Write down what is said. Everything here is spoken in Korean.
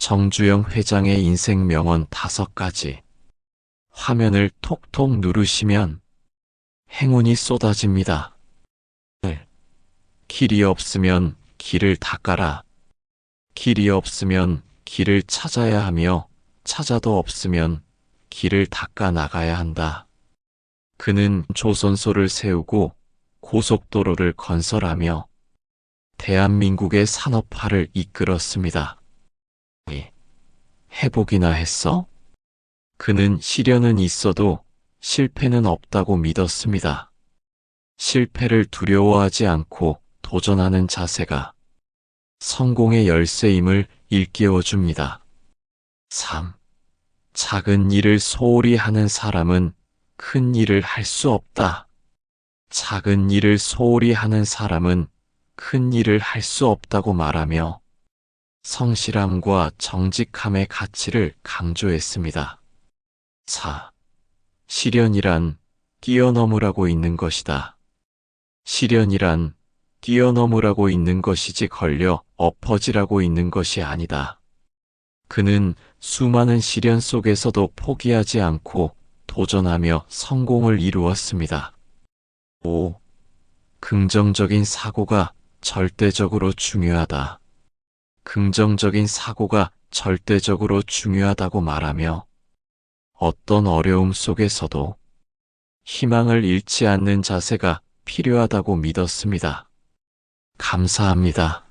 정주영 회장의 인생 명언 다섯 가지. 화면을 톡톡 누르시면 행운이 쏟아집니다. 네. 길이 없으면 길을 닦아라. 길이 없으면 길을 찾아야 하며 찾아도 없으면 길을 닦아 나가야 한다. 그는 조선소를 세우고 고속도로를 건설하며 대한민국의 산업화를 이끌었습니다. 예. 회복이나 했어? 그는 시련은 있어도 실패는 없다고 믿었습니다. 실패를 두려워하지 않고 도전하는 자세가 성공의 열쇠임을 일깨워 줍니다. 3. 작은 일을 소홀히 하는 사람은 큰 일을 할 수 없다. 작은 일을 소홀히 하는 사람은 큰 일을 할 수 없다고 말하며 성실함과 정직함의 가치를 강조했습니다. 4. 시련이란 뛰어넘으라고 있는 것이다. 시련이란 뛰어넘으라고 있는 것이지 걸려 엎어지라고 있는 것이 아니다. 그는 수많은 시련 속에서도 포기하지 않고 도전하며 성공을 이루었습니다. 5. 긍정적인 사고가 절대적으로 중요하다. 긍정적인 사고가 절대적으로 중요하다고 말하며 어떤 어려움 속에서도 희망을 잃지 않는 자세가 필요하다고 믿었습니다. 감사합니다.